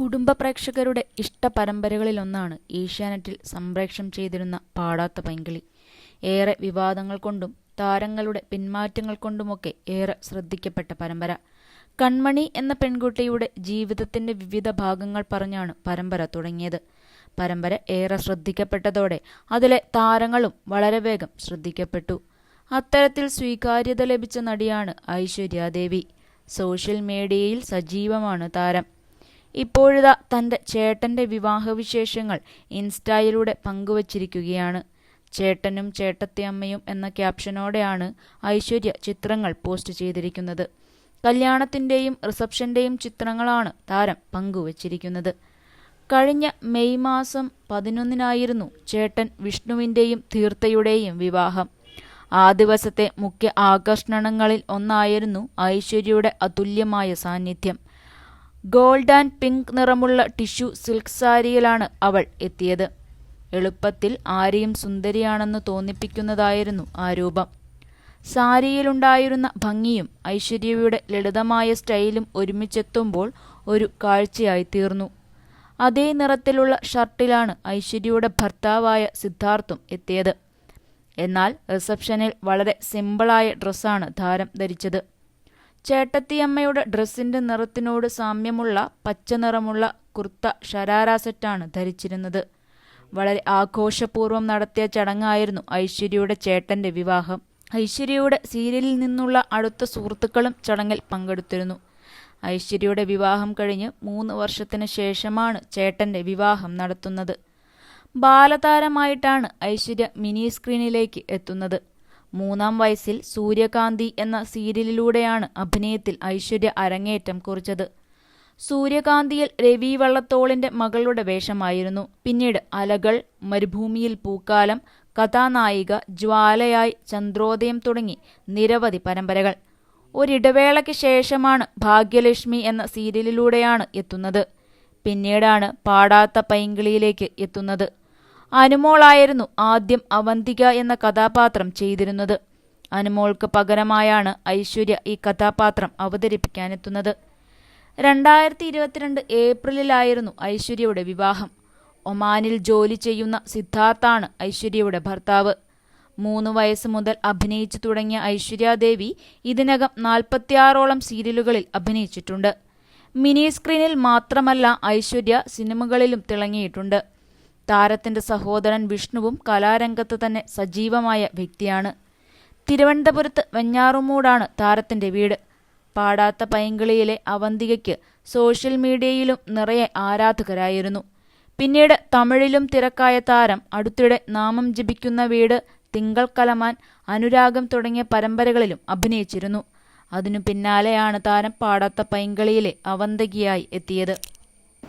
കുടുംബ പ്രേക്ഷകരുടെ ഇഷ്ട പരമ്പരകളിലൊന്നാണ് ഏഷ്യാനെറ്റിൽ സംപ്രേക്ഷണം ചെയ്തിരുന്ന പാടാത്ത പൈങ്കിളി. ഏറെ വിവാദങ്ങൾ കൊണ്ടും താരങ്ങളുടെ പിന്മാറ്റങ്ങൾ കൊണ്ടുമൊക്കെ ഏറെ ശ്രദ്ധിക്കപ്പെട്ട പരമ്പര. കൺമണി എന്ന പെൺകുട്ടിയുടെ ജീവിതത്തിന്റെ വിവിധ ഭാഗങ്ങൾ പറഞ്ഞാണ് പരമ്പര തുടങ്ങിയത്. പരമ്പര ഏറെ ശ്രദ്ധിക്കപ്പെട്ടതോടെ അതിലെ താരങ്ങളും വളരെ വേഗം ശ്രദ്ധിക്കപ്പെട്ടു. അത്തരത്തിൽ സ്വീകാര്യത ലഭിച്ച നടിയാണ് ഐശ്വര്യ ദേവി. സോഷ്യൽ മീഡിയയിൽ സജീവമാണ് താരം. ഇപ്പോഴിതാ തന്റെ ചേട്ടന്റെ വിവാഹവിശേഷങ്ങൾ ഇൻസ്റ്റയിലൂടെ പങ്കുവച്ചിരിക്കുകയാണ്. ചേട്ടനും ചേട്ടത്തിയമ്മയും എന്ന ക്യാപ്ഷനോടെയാണ് ഐശ്വര്യ ചിത്രങ്ങൾ പോസ്റ്റ് ചെയ്തിരിക്കുന്നത്. കല്യാണത്തിന്റെയും റിസപ്ഷന്റെയും ചിത്രങ്ങളാണ് താരം പങ്കുവച്ചിരിക്കുന്നത്. കഴിഞ്ഞ മെയ് മാസം പതിനൊന്നിനായിരുന്നു ചേട്ടൻ വിഷ്ണുവിന്റെയും തീർത്ഥയുടെയും വിവാഹം. ആ ദിവസത്തെ മുഖ്യ ആകർഷണങ്ങളിൽ ഒന്നായിരുന്നു ഐശ്വര്യയുടെ അതുല്യമായ സാന്നിധ്യം. ഗോൾഡ് ആൻഡ് പിങ്ക് നിറമുള്ള ടിഷ്യൂ സിൽക്ക് സാരിയിലാണ് അവൾ എത്തിയത്. എളുപ്പത്തിൽ ആരെയും സുന്ദരിയാണെന്ന് തോന്നിപ്പിക്കുന്നതായിരുന്നു ആ രൂപം. സാരിയിലുണ്ടായിരുന്ന ഭംഗിയും ഐശ്വര്യയുടെ ലളിതമായ സ്റ്റൈലും ഒരുമിച്ചെത്തുമ്പോൾ ഒരു കാഴ്ചയായിത്തീർന്നു. അതേ നിറത്തിലുള്ള ഷർട്ടിലാണ് ഐശ്വര്യയുടെ ഭർത്താവായ സിദ്ധാർത്ഥും എത്തിയത്. എന്നാൽ റിസപ്ഷനിൽ വളരെ സിമ്പിളായ ഡ്രസ്സാണ് താരം ധരിച്ചത്. ചേട്ടത്തിയമ്മയുടെ ഡ്രസ്സിന്റെ നിറത്തിനോട് സാമ്യമുള്ള പച്ച നിറമുള്ള കുർത്ത ഷരാരാസെറ്റാണ് ധരിച്ചിരുന്നത്. വളരെ ആഘോഷപൂർവം നടത്തിയ ചടങ്ങായിരുന്നു ഐശ്വര്യയുടെ ചേട്ടന്റെ വിവാഹം. ഐശ്വര്യയുടെ സീരിയലിൽ നിന്നുള്ള അടുത്ത സുഹൃത്തുക്കളും ചടങ്ങിൽ പങ്കെടുത്തിരുന്നു. ഐശ്വര്യയുടെ വിവാഹം കഴിഞ്ഞ് മൂന്ന് വർഷത്തിന് ശേഷമാണ് ചേട്ടന്റെ വിവാഹം നടത്തുന്നത്. ബാലതാരമായിട്ടാണ് ഐശ്വര്യ മിനി സ്ക്രീനിലേക്ക് എത്തുന്നത്. മൂന്നാം വയസ്സിൽ സൂര്യകാന്തി എന്ന സീരിയലിലൂടെയാണ് അഭിനയത്തിൽ ഐശ്വര്യ അരങ്ങേറ്റം കുറിച്ചത്. സൂര്യകാന്തിയിൽ രവി വള്ളത്തോളിന്റെ മകളുടെ വേഷമായിരുന്നു. പിന്നീട് അലകൾ, മരുഭൂമിയിൽ പൂക്കാലം, കഥാനായിക, ജ്വാലയായി, ചന്ദ്രോദയം തുടങ്ങി നിരവധി പരമ്പരകൾ. ഒരിടവേളയ്ക്ക് ശേഷമാണ് ഭാഗ്യലക്ഷ്മി എന്ന സീരിയലിലൂടെയാണ് എത്തുന്നത്. പിന്നീടാണ് പാടാത്ത പൈങ്കിളിയിലേക്ക് എത്തുന്നത്. അനുമോളായിരുന്നു ആദ്യം അവന്തിക എന്ന കഥാപാത്രം ചെയ്തിരുന്നത്. അനുമോൾക്ക് പകരമായാണ് ഐശ്വര്യ ഈ കഥാപാത്രം അവതരിപ്പിക്കാനെത്തുന്നത്. രണ്ടായിരത്തി ഇരുപത്തിരണ്ട് ഏപ്രിലിലായിരുന്നു ഐശ്വര്യയുടെ വിവാഹം. ഒമാനിൽ ജോലി ചെയ്യുന്ന സിദ്ധാർത്ഥാണ് ഐശ്വര്യയുടെ ഭർത്താവ്. മൂന്ന് വയസ്സ് മുതൽ അഭിനയിച്ചു തുടങ്ങിയ ഐശ്വര്യ ദേവി ഇതിനകം നാൽപ്പത്തിയാറോളം സീരിയലുകളിൽ അഭിനയിച്ചിട്ടുണ്ട്. മിനി സ്ക്രീനിൽ മാത്രമല്ല ഐശ്വര്യ സിനിമകളിലും തിളങ്ങിയിട്ടുണ്ട്. താരത്തിന്റെ സഹോദരൻ വിഷ്ണുവും കലാരംഗത്ത് തന്നെ സജീവമായ വ്യക്തിയാണ്. തിരുവനന്തപുരത്ത് വെഞ്ഞാറുമൂടാണ് താരത്തിന്റെ വീട്. പാടാത്ത പൈങ്കിളിയിലെ അവന്തികയ്ക്ക് സോഷ്യൽ മീഡിയയിലും നിറയെ ആരാധകരായിരുന്നു. പിന്നീട് തമിഴിലും തിരക്കായ താരം അടുത്തിടെ നാമം ജപിക്കുന്ന വീട്, തിങ്കൾ കലമാൻ, അനുരാഗം തുടങ്ങിയ പരമ്പരകളിലും അഭിനയിച്ചിരുന്നു. അതിനു പിന്നാലെയാണ് താരം പാടാത്ത പൈങ്കളിയിലെ അവന്തകിയായി എത്തിയത്.